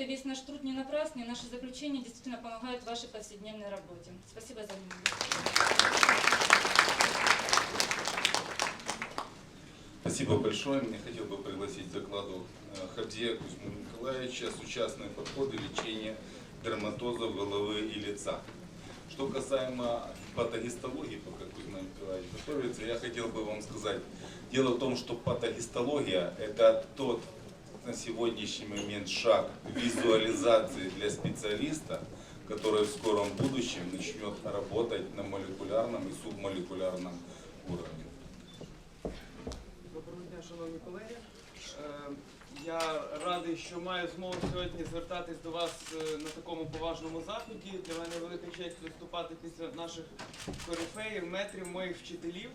и весь наш труд не напрасный, наши заключения действительно помогают вашей повседневной работе. Спасибо за внимание. Спасибо большое. Мне хотел бы пригласить к докладу э, Хабдия Кузьму Николаевича «Сучасные подходы лечения дерматоза головы и лица». Что касаемо патогистологии, пока Кузьма Николаевич готовится, я хотел бы вам сказать. Дело в том, что патогистология – это тот на сегодняшний момент шаг визуализации для специалиста, который в скором будущем начнет работать на молекулярном и субмолекулярном уровне. Доброго дня, шановні колеги. Е, Я радий, що маю змогу сьогодні звертатись до вас е, на такому поважному заході. Для мене велика честь виступати після наших корифеїв, метрів, моїх вчителів.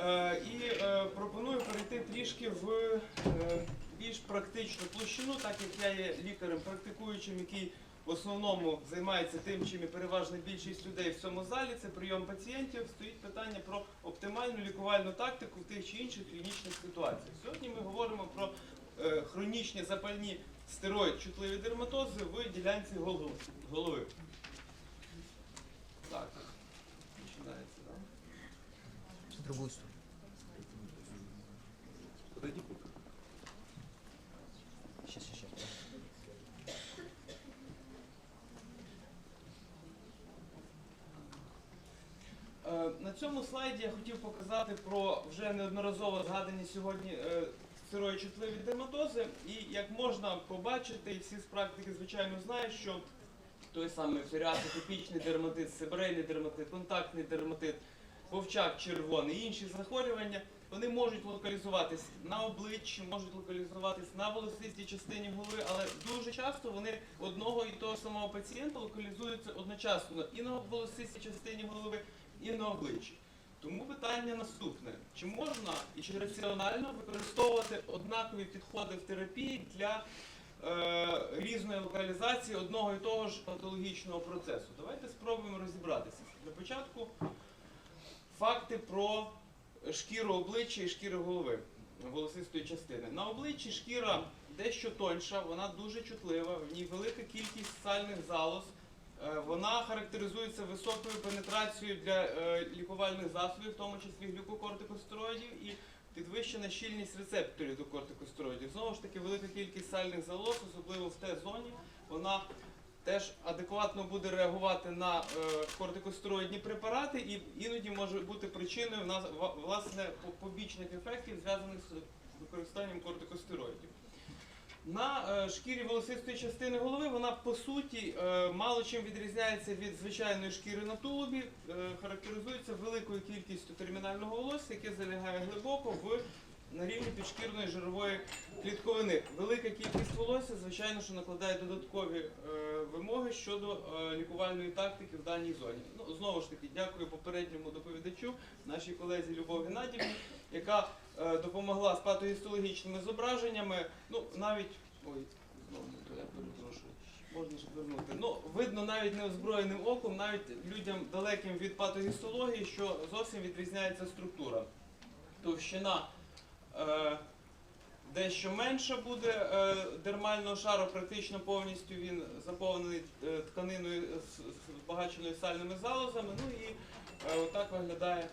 Е, І пропоную перейти трішки в більш практичну площину, так як я є лікарем практикуючим, який в основному займається тим, чим і переважна більшість людей в цьому залі, це прийом пацієнтів. Стоїть питання про оптимальну лікувальну тактику в тих чи інших клінічних ситуаціях. Сьогодні ми говоримо про е, хронічні запальні стероїд чутливі дерматози в ділянці голови. Так, починається, так? Подойди. Сейчас, сейчас, сейчас. Е, На цьому слайді я хотів показати про вже неодноразово згадані сьогодні е, сироєчутливі дерматози. І як можна побачити, всі з практики, звичайно, знають, що той самий псоріатотипічний дерматит, сибирейний дерматит, контактний дерматит, вовчак червоний і інші захворювання, вони можуть локалізуватись на обличчі, можуть локалізуватись на волосистій частині голови, але дуже часто вони одного і того самого пацієнта локалізуються одночасно і на волосистій частині голови, і на обличчі. Тому питання наступне: чи можна і чи раціонально використовувати однакові підходи в терапії для е, різної локалізації одного і того ж патологічного процесу? Давайте спробуємо розібратися. Для початку факти про шкіру обличчя і шкіру голови волосистої частини. На обличчі шкіра дещо тоньша, вона дуже чутлива, в ній велика кількість сальних залоз. Е, Вона характеризується високою пенетрацією для е, лікувальних засобів, в тому числі глюкокортикостероїдів, і підвищена щільність рецепторів до кортикостероїдів. Знову ж таки, велика кількість сальних залоз, особливо в Т-зоні, вона теж адекватно буде реагувати на е, кортикостероїдні препарати і іноді може бути причиною власне побічних ефектів, зв'язаних з використанням кортикостероїдів. На е, шкірі волосистої частини голови вона по суті е, мало чим відрізняється від звичайної шкіри на тулубі, е, характеризується великою кількістю термінального волосся, яке залягає глибоко в на рівні підшкірної жирової клітковини. Велика кількість волосся, звичайно, що накладає додаткові вимоги щодо лікувальної тактики в даній зоні. Ну знову ж таки, дякую попередньому доповідачу, нашій колезі Любов Геннадівні, яка допомогла з патогістологічними зображеннями. Ну навіть ой, знову я перепрошую. Можна ж вернути. Ну, видно навіть неозброєним оком, навіть людям далеким від патогістології, що зовсім відрізняється структура. Товщина е, дещо менша буде е, дермального шару, практично повністю він заповнений е, тканиною збагаченою сальними залозами. Ну і е, отак виглядає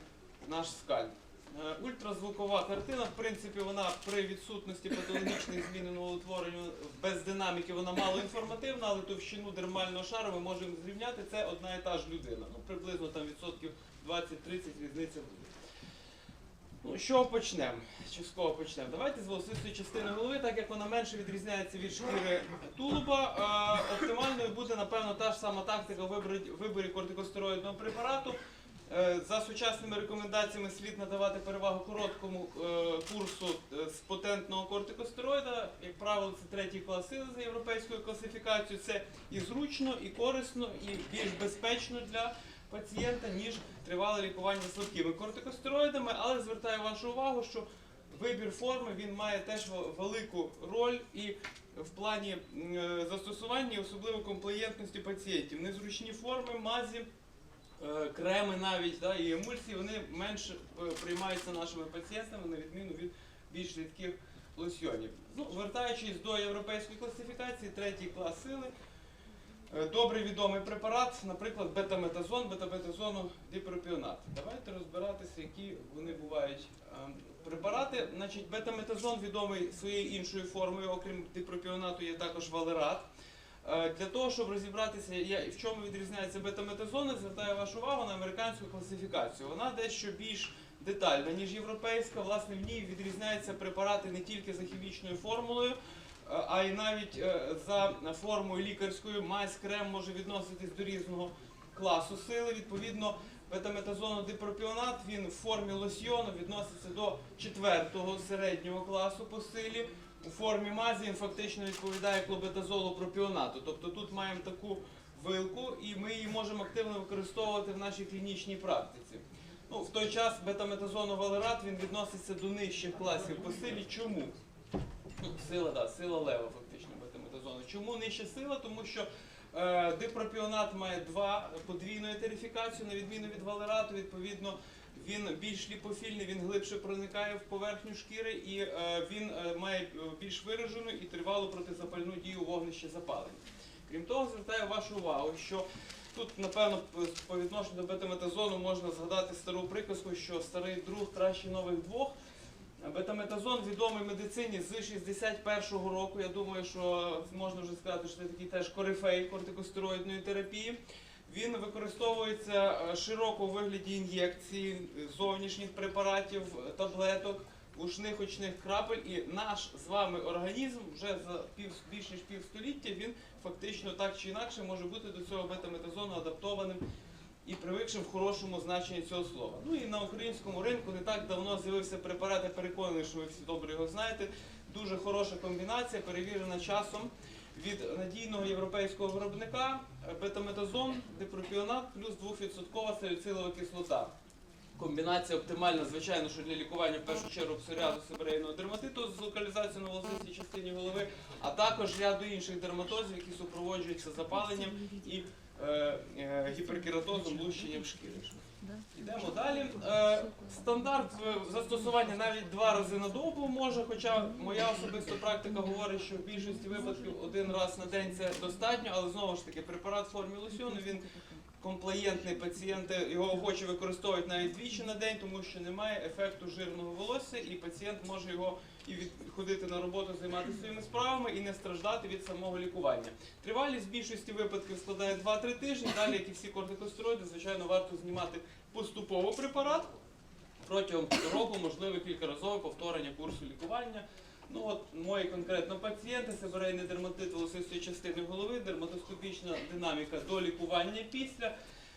наш скальп. Е, Ультразвукова картина, в принципі, вона при відсутності патологічних змін і новоутворень без динаміки вона мало інформативна, але товщину дермального шару ми можемо зрівняти. Це одна і та ж людина. Ну, приблизно там відсотків 20-30 різниця буде. Ну, чого почнемо? Чи з кого почнемо? Давайте з волосистої частини голови, так як вона менше відрізняється від шкіри тулуба. Е, оптимальною буде, напевно, та ж сама тактика виборі, виборі кортикостероїдного препарату. Е, За сучасними рекомендаціями слід надавати перевагу короткому е, курсу е, з потентного кортикостероїда. Як правило, це третій клас за європейською класифікацією. Це і зручно, і корисно, і більш безпечно для пацієнта, ніж тривале лікування слабкими кортикостероїдами. Але звертаю вашу увагу, що вибір форми він має теж велику роль і в плані застосування, і особливо комплеєнтності пацієнтів. Незручні форми, мазі. Е, Креми навіть да, і емульсії вони менше приймаються нашими пацієнтами на відміну від більш рідких лосьйонів. Ну, вертаючись до європейської класифікації, третій клас сили. Е, Добре відомий препарат, наприклад, бетаметазон, бетаметазону дипропіонат. Давайте розбиратися, які вони бувають. Е, Препарати, значить, бетаметазон відомий своєю іншою формою, окрім дипропіонату, є також валерат. Е, Для того, щоб розібратися, в чому відрізняється бетаметазон, звертаю вашу увагу на американську класифікацію. Вона дещо більш детальна, ніж європейська. Власне, в ній відрізняються препарати не тільки за хімічною формулою, е, а й навіть е, за формою лікарською. Мазь крем може відноситись до різного класу сили. Відповідно, бетаметазону дипропіонат він в формі лосьйону відноситься до четвертого середнього класу по силі. У формі мазі він фактично відповідає клобетазолу пропіонату. Тобто тут маємо таку вилку, і ми її можемо активно використовувати в нашій клінічній практиці. Ну, в той час бетаметазону валерат він відноситься до нижчих класів по силі. Чому? Ну, сила, да, сила лева, фактично, бетаметазону. Чому нижча сила? Тому що е, дипропіонат має два подвійну етерифікацію, на відміну від валерату, відповідно. Він більш ліпофільний, він глибше проникає в поверхню шкіри і е, він е, має е, більш виражену і тривалу протизапальну дію вогнище запалення. Крім того, звертаю вашу увагу, що тут, напевно, по відношенню до бетаметазону можна згадати стару приказку, що старий друг краще нових двох. Бетаметазон відомий медицині з 61-го року. Я думаю, що можна вже сказати, що це такий теж корифей кортикостероїдної терапії. Він використовується е, широко у вигляді ін'єкцій, зовнішніх препаратів, е, таблеток, ушних очних крапель. І наш з вами організм вже за пів, більш ніж півстоліття він фактично так чи інакше може бути до цього бетаметазону адаптованим і привикшим в хорошому значенні цього слова. Ну і на українському ринку не так давно з'явився препарат, я переконаний, що ви всі добре його знаєте. Дуже хороша комбінація, перевірена часом від надійного європейського виробника е, бетаметазон, дипропіонат плюс 2% салюцилова кислота. Комбінація оптимальна, звичайно, що для лікування в першу чергу псоріазу сибирейного дерматиту з локалізацією на волосистій частині голови, а також ряду інших дерматозів, які супроводжуються запаленням і е, е, гіперкератозом, лущенням шкіри. Йдемо далі. Е, стандарт застосування навіть два рази на добу може, хоча моя особиста практика говорить, що в більшості випадків один раз на день це достатньо, але знову ж таки препарат формі лосьйону він комплаєнтний пацієнти його охоче використовують навіть двічі на день, тому що немає ефекту жирного волосся, і пацієнт може його і відходити на роботу, займатися своїми справами і не страждати від самого лікування. Тривалість в більшості випадків складає 2-3 тижні. Далі, як і всі кортикостероїди, звичайно, варто знімати поступово препарат протягом року, можливо, кількаразове повторення курсу лікування. Ну от мої конкретно пацієнти, сибирейний дерматит волосистої частини голови, дерматоскопічна динаміка до лікування після.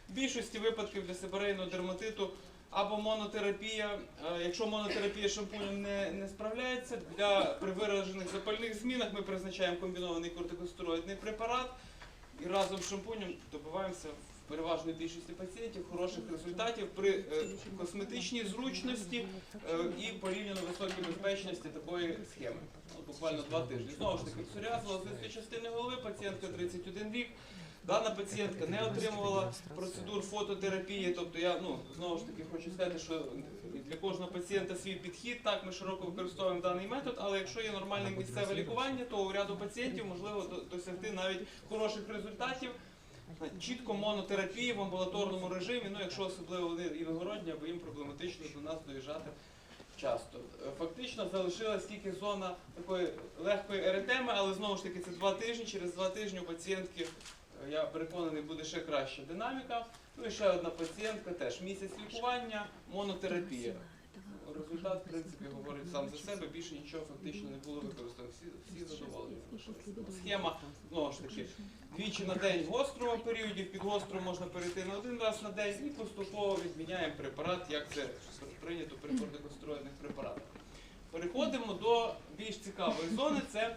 В більшості випадків для сибирейного дерматиту або монотерапія, е, якщо монотерапія шампунем не, не справляється, для при виражених запальних змінах ми призначаємо комбінований кортикостероїдний препарат і разом з шампунем добиваємося переважної більшості пацієнтів хороших результатів при е, косметичній зручності е, і порівняно високій безпечності такої схеми. От буквально два тижні. Знову ж таки, псоріаз волосистої частини голови, пацієнтка 31 рік. Дана пацієнтка не отримувала процедур фототерапії. Тобто я ну знову ж таки хочу сказати, що для кожного пацієнта свій підхід. Так, ми широко використовуємо даний метод, але якщо є нормальне місцеве лікування, то у ряду пацієнтів можливо досягти навіть хороших результатів. Чітко монотерапії в амбулаторному режимі, ну якщо особливо вони іногородні, або їм проблематично до нас доїжджати часто. Е, Фактично залишилась тільки зона такої легкої еретеми, але знову ж таки це два тижні. Через два тижні у пацієнтки, е, я переконаний, буде ще краща динаміка. Ну і ще одна пацієнтка теж місяць лікування, монотерапія. Результат, в принципі, говорить сам за себе, більше нічого фактично не було використано. Всі, всі задоволені. Схема, знову ж таки, двічі на день в гострому періоді, гостро можна перейти на один раз на день і поступово відміняємо препарат, як це прийнято при кортикостероїдних препаратах. Переходимо до більш цікавої зони, це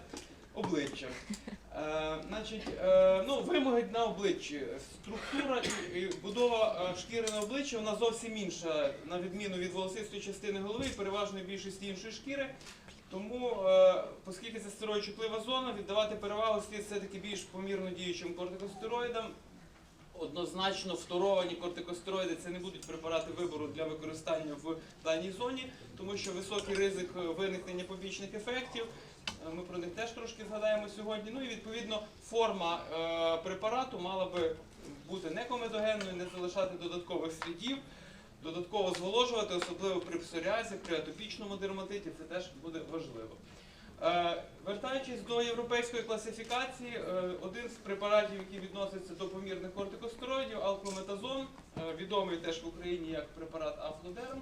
обличчя. Е, значить, е, ну, вимоги на обличчі. Структура і, і будова е, шкіри на обличчі вона зовсім інша, на відміну від волосистої частини голови і переважної більшості іншої шкіри. Тому, е, оскільки це стероїчутлива зона, віддавати перевагу слід все-таки більш помірно діючим кортикостероїдам. однозначно фторовані кортикостероїди це не будуть препарати вибору для використання в даній зоні, тому що високий ризик е, виникнення побічних ефектів. Е, Ми про них теж трошки згадаємо сьогодні. Ну і відповідно форма е, препарату мала би бути некомедогенною, не залишати додаткових слідів, додатково зволожувати, особливо при псоріазі, при атопічному дерматиті, це теж буде важливо. Е, Вертаючись до європейської класифікації, один з препаратів, який відноситься до помірних кортикостероїдів, алклометазон, відомий теж в Україні як препарат Афлодерм.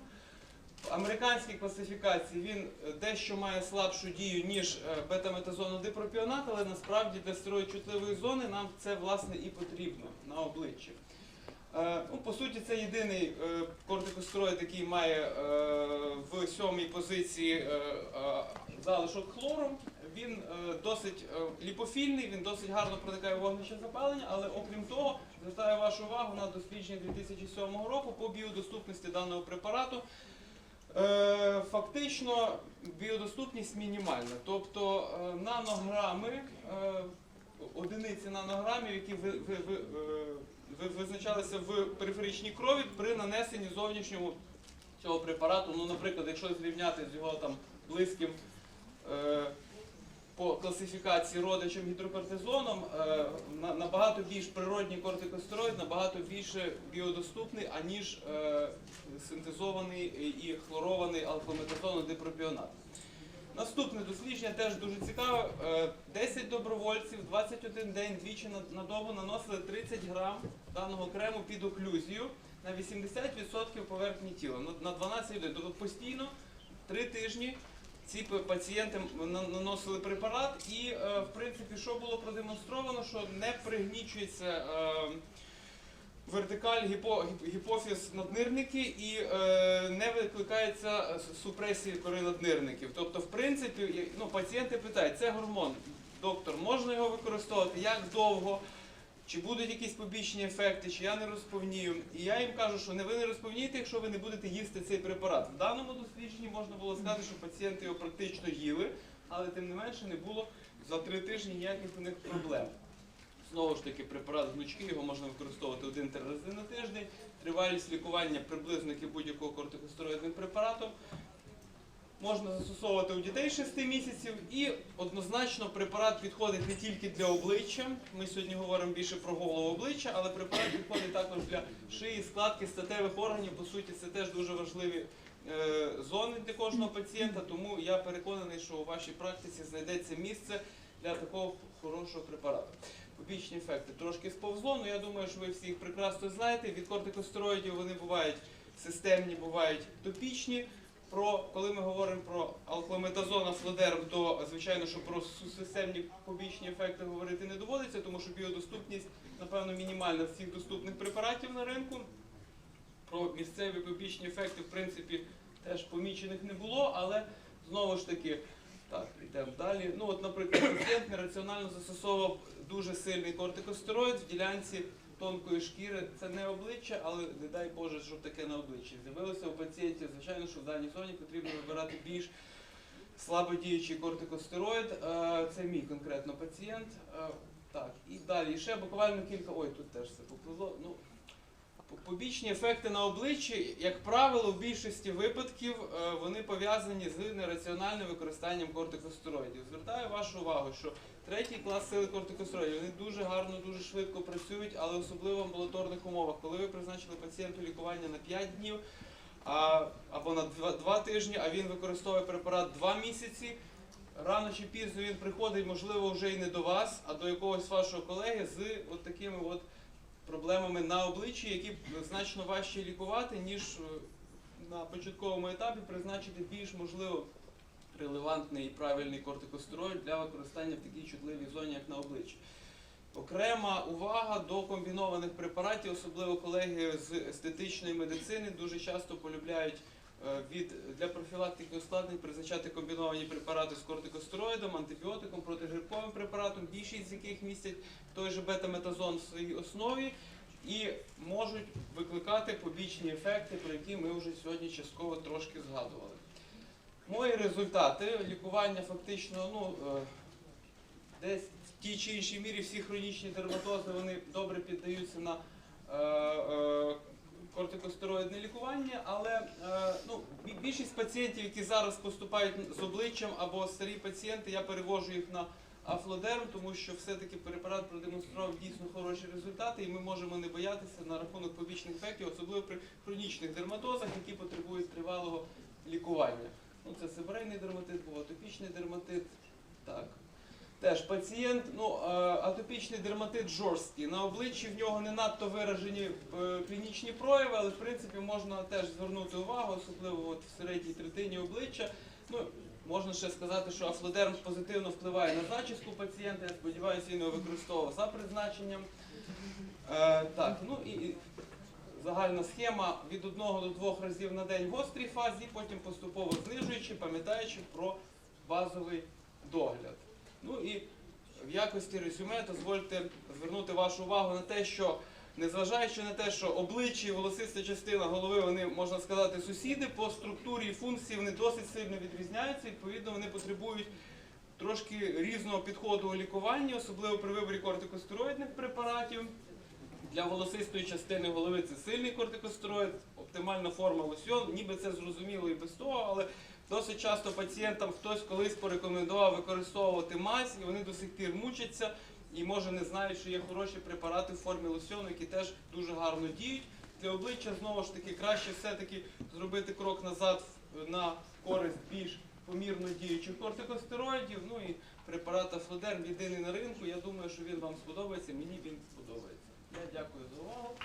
Американській класифікації він е, дещо має слабшу дію, ніж е, бета-метазонодипропіонат, але насправді для стероїдчутливої зони нам це власне і потрібно на обличчі. Е, Ну, по суті, це єдиний кортикостероїд, який має в сьомій позиції залишок хлору. Він досить ліпофільний, він досить гарно проникає в вогнище запалення, але окрім того, звертаю вашу увагу на дослідження 2007 року по біодоступності даного препарату. Е, Фактично біодоступність мінімальна, тобто е, нанограми, е, одиниці нанограмів, які ви, ви, ви, ви- визначалися в периферичній крові при нанесенні зовнішньому цього препарату. Ну, наприклад, якщо зрівняти з його там близьким по класифікації родичем гідрокортизоном, е, на- набагато більш природній кортикостероїд, набагато більше біодоступний, аніж е, синтезований і хлорований алклометазон дипропіонат. Наступне дослідження теж дуже цікаве. Е, 10 добровольців 21 день двічі на, на добу наносили 30 грам даного крему під оклюзію на 80% поверхні тіла. Ну, На 12 людей. Тобто постійно 3 тижні ці пацієнти наносили препарат, і е, в принципі, що було продемонстровано, що не пригнічується. е, Вертикаль гіпо, гіпофіз наднирники і е, не викликається супресії кори наднирників. Тобто, в принципі, ну, пацієнти питають, це гормон. Доктор, можна його використовувати? Як довго? Чи будуть якісь побічні ефекти, чи я не розповнію? І я їм кажу, що не ви не розповнієте, якщо ви не будете їсти цей препарат. В даному дослідженні можна було сказати, що пацієнти його практично їли, але тим не менше не було за три тижні ніяких у них проблем. Знову ж таки, препарат гнучки, його можна використовувати один-три рази на тиждень. Тривалість лікування приблизно як будь-якого кортикостероїдним препаратом. Можна застосовувати у дітей 6 місяців і однозначно препарат підходить не тільки для обличчя. Ми сьогодні говоримо більше про голову обличчя, але препарат підходить також для шиї, складки, статевих органів. По суті, це теж дуже важливі е, зони для кожного пацієнта. Тому я переконаний, що у вашій практиці знайдеться місце для такого хорошого препарату. Побічні ефекти трошки сповзло, але я думаю, що ви всі їх прекрасно знаєте. Від кортикостероїдів вони бувають системні, бувають топічні. Про коли ми говоримо про алклометазон, флодерм, то звичайно, що про системні побічні ефекти говорити не доводиться, тому що біодоступність, напевно, мінімальна всіх доступних препаратів на ринку. Про місцеві побічні ефекти, в принципі, теж помічених не було, але знову ж таки, так, йдемо далі. Ну, от, наприклад, пацієнт нераціонально застосовував дуже сильний кортикостероїд в ділянці тонкої шкіри. Це не обличчя, але не дай Боже, щоб таке на обличчі. З'явилося у пацієнтів, звичайно, що в даній зоні потрібно вибирати більш слабодіючий кортикостероїд. Е, Це мій конкретно пацієнт. Е, Так, і далі. І ще буквально кілька. Ой, тут теж все попливло. Ну, Побічні ефекти на обличчі, як правило, в більшості випадків е, вони пов'язані з нераціональним використанням кортикостероїдів. Звертаю вашу увагу, що третій клас сили кортикостероїдів вони дуже гарно, дуже швидко працюють, але особливо в амбулаторних умовах. Коли ви призначили пацієнту лікування на 5 днів а, або на 2, 2 тижні, а він використовує препарат 2 місяці. Рано чи пізно він приходить, можливо, вже і не до вас, а до якогось вашого колеги з от такими от проблемами на обличчі, які значно важче лікувати, ніж е, на початковому етапі призначити більш можливо релевантний і правильний кортикостероїд для використання в такій чутливій зоні, як на обличчі. Окрема увага до комбінованих препаратів, особливо колеги з естетичної медицини, дуже часто полюбляють від для профілактики ускладнень призначати комбіновані препарати з кортикостероїдом, антибіотиком, протигрибковим препаратом, більшість з яких містять той же бета-метазон в своїй основі і можуть викликати побічні ефекти, про які ми вже сьогодні частково трошки згадували. Мої результати лікування фактично, ну е, десь в тій чи іншій мірі всі хронічні дерматози вони добре піддаються на е, е, кортикостероїдне лікування, але е, ну, більшість пацієнтів, які зараз поступають з обличчям або старі пацієнти, я перевожу їх на афлодерм, тому що все-таки препарат продемонстрував дійсно хороші результати, і ми можемо не боятися на рахунок побічних ефектів, особливо при хронічних дерматозах, які потребують тривалого лікування. Ну, це себрейний дерматит, був атопічний дерматит. Так. Теж пацієнт, ну, е, атопічний дерматит жорсткий. На обличчі в нього не надто виражені е, клінічні прояви, але в принципі можна теж звернути увагу, особливо от в середній третині обличчя. Ну, можна ще сказати, що афлодерм позитивно впливає на зачіску пацієнта. Я сподіваюся, він його використовував за призначенням. Е, так, ну і і загальна схема від одного до двох разів на день в гострій фазі, потім поступово знижуючи, пам'ятаючи про базовий догляд. Ну і в якості резюме дозвольте звернути вашу увагу на те, що незважаючи на те, що обличчя і волосиста частина голови, вони, можна сказати, сусіди, по структурі і функції вони досить сильно відрізняються, відповідно, вони потребують трошки різного підходу у лікуванні, особливо при виборі кортикостероїдних препаратів. Для волосистої частини голови це сильний кортикостероїд, оптимальна форма лосьон, ніби це зрозуміло і без того, але досить часто пацієнтам хтось колись порекомендував використовувати мазь, і вони до сих пір мучаться і може не знають, що є хороші препарати в формі лосьону, які теж дуже гарно діють. Для обличчя знову ж таки краще все-таки зробити крок назад на користь більш помірно діючих кортикостероїдів. Ну і препарат Афлодерм єдиний на ринку. Я думаю, що він вам сподобається. Мені він сподобається. Я дякую за увагу.